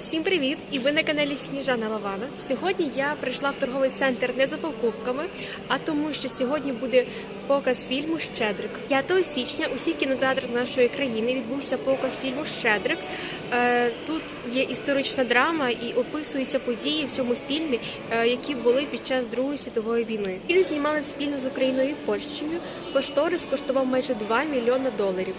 Всім привіт! І ви на каналі Сніжана Лавана. Сьогодні я прийшла в торговий центр не за покупками, а тому, що сьогодні буде показ фільму Щедрик. 5 січня у всіх кінотеатрах нашої країни відбувся показ фільму Щедрик. Е, Тут є історична драма і описуються події в цьому фільмі, е, які були під час Другої світової війни. Фільм знімали спільно з Україною і Польщею. Кошторис коштував майже 2 мільйони доларів.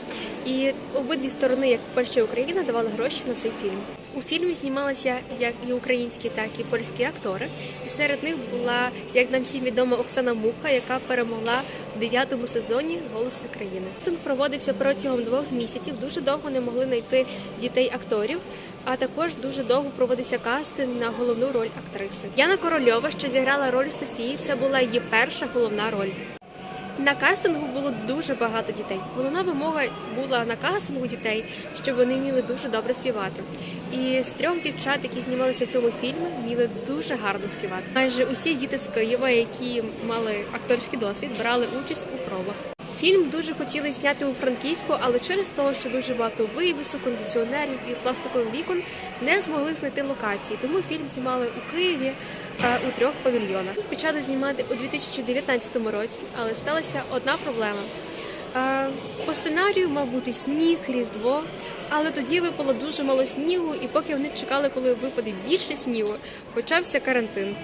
І обидві сторони, як Польща і Україна, давали гроші на цей фільм. У фільмі знімалися як і українські, так і польські актори. І серед них була, як нам всім відомо, Оксана Муха, яка перемогла в дев'ятому сезоні Голоси країни. Кастинг проводився протягом двох місяців. Дуже довго не могли знайти дітей акторів. А також дуже довго проводився кастинг на головну роль актриси. Яна Корольова, що зіграла роль Софії, це була її перша головна роль. На кастингу було дуже багато дітей. Головна вимога була на кастингу дітей, щоб вони вміли дуже добре співати. І з трьох дівчат, які знімалися в цьому фільмі, вміли дуже гарно співати. Майже усі діти з Києва, які мали акторський досвід, брали участь у пробах. Фільм дуже хотіли зняти у Франківську, але через те, що дуже багато вивісок, кондиціонерів і пластикових вікон не змогли знайти локації. Тому фільм знімали у Києві у трьох павільйонах. Почали знімати у 2019 році, але сталася одна проблема. Е, По сценарію мав бути сніг, різдво, але тоді випало дуже мало снігу, і поки вони чекали, коли випаде більше снігу, почався карантин.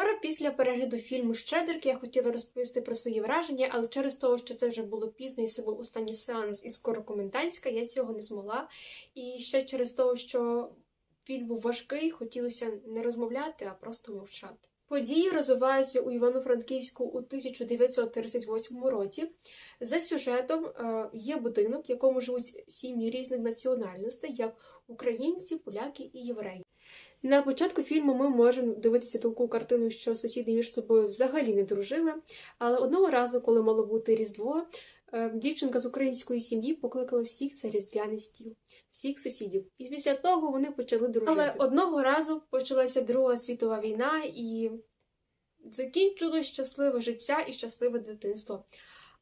Вчора після перегляду фільму Щедрик я хотіла розповісти про свої враження, але через те, що це вже було пізно і це був останній сеанс і скоро комендантська, я цього не змогла. І ще через те, що фільм був важкий, хотілося не розмовляти, а просто мовчати. Події розвиваються у Івано-Франківську у 1938 році. За сюжетом е, є будинок, в якому живуть сім'ї різних національностей, як українці, поляки і євреї. На початку фільму ми можемо дивитися таку картину, що сусіди між собою взагалі не дружили. Але одного разу, коли мало бути Різдво, е, дівчинка з української сім'ї покликала всіх за різдвяний стіл, всіх сусідів. І після того вони почали дружити. Але одного разу почалася Друга світова війна і закінчилось щасливе життя і щасливе дитинство.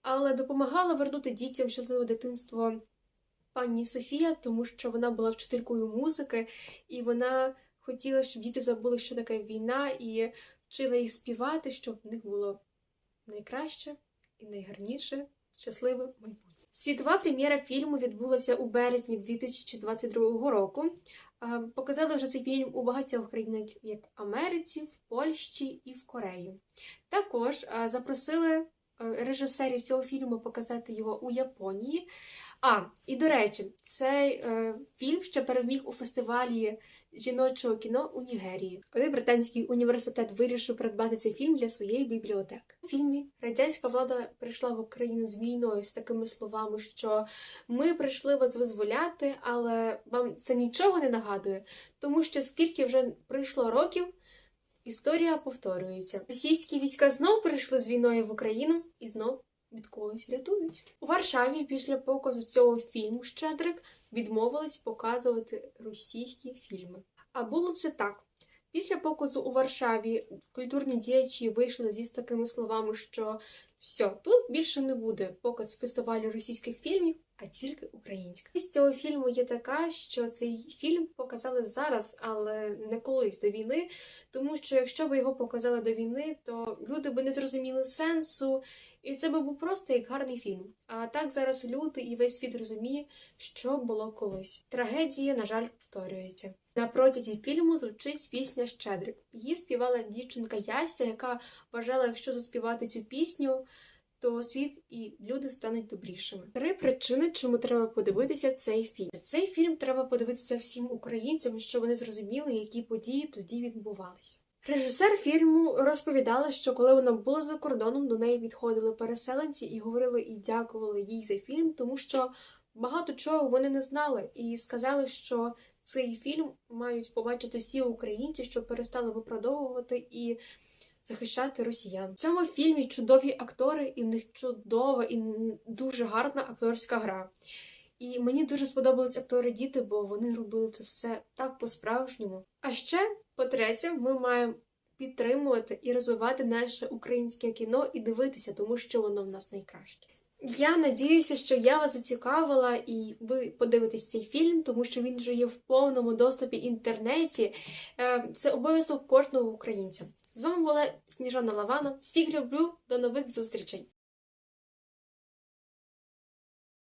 Але допомагала вернути дітям щасливе дитинство пані Софія, тому що вона була вчителькою музики, і вона хотіла, щоб діти забули, що таке війна, і вчила їх співати, щоб в них було найкраще і найгарніше, щасливе майбутнє. Світова прем'єра фільму відбулася у березні 2022 року. Показали вже цей фільм у багатьох країнах, як в Америці, в Польщі і в Кореї. Також запросили режисерів цього фільму показати його у Японії. А, і до речі, цей е, фільм ще переміг у фестивалі жіночого кіно у Нігерії. Один британський університет вирішив придбати цей фільм для своєї бібліотеки. У фільмі радянська влада прийшла в Україну з війною з такими словами, що ми прийшли вас визволяти, але вам це нічого не нагадує, тому що скільки вже пройшло років. Історія повторюється. Російські війська знов прийшли з війною в Україну і знов від когось рятують. У Варшаві після показу цього фільму Щедрик відмовились показувати російські фільми. А було це так. Після показу у Варшаві культурні діячі вийшли зі такими словами, що все, тут більше не буде показ фестивалю російських фільмів, а тільки українських. Цього фільму є така, що цей фільм показали зараз, але не колись до війни. Тому що якщо б його показали до війни, то люди би не зрозуміли сенсу, і це би був просто як гарний фільм. А так зараз люди і весь світ розуміє, що було колись. Трагедія, на жаль, повторюється. На протязі фільму звучить пісня Щедрик. Її співала дівчинка Яся, яка вважала, якщо заспівати цю пісню, то світ і люди стануть добрішими. Три причини, чому треба подивитися цей фільм. Цей фільм треба подивитися всім українцям, щоб вони зрозуміли, які події тоді відбувалися. Режисер фільму розповідала, що коли вона була за кордоном, до неї відходили переселенці і говорили і дякували їй за фільм, тому що багато чого вони не знали, і сказали, що цей фільм мають побачити всі українці, щоб перестали виправдовувати і захищати росіян. В цьому фільмі чудові актори, і в них чудова і дуже гарна акторська гра. І мені дуже сподобались актори діти, бо вони робили це все так по-справжньому. А ще, по-третє, ми маємо підтримувати і розвивати наше українське кіно і дивитися, тому що воно в нас найкраще. Я надіюся, що я вас зацікавила і ви подивитесь цей фільм, тому що він вже є в повному доступі інтернеті. Е, Це обов'язок кожного українця. З вами була Сніжана Лавана. Всіх люблю, до нових зустрічей!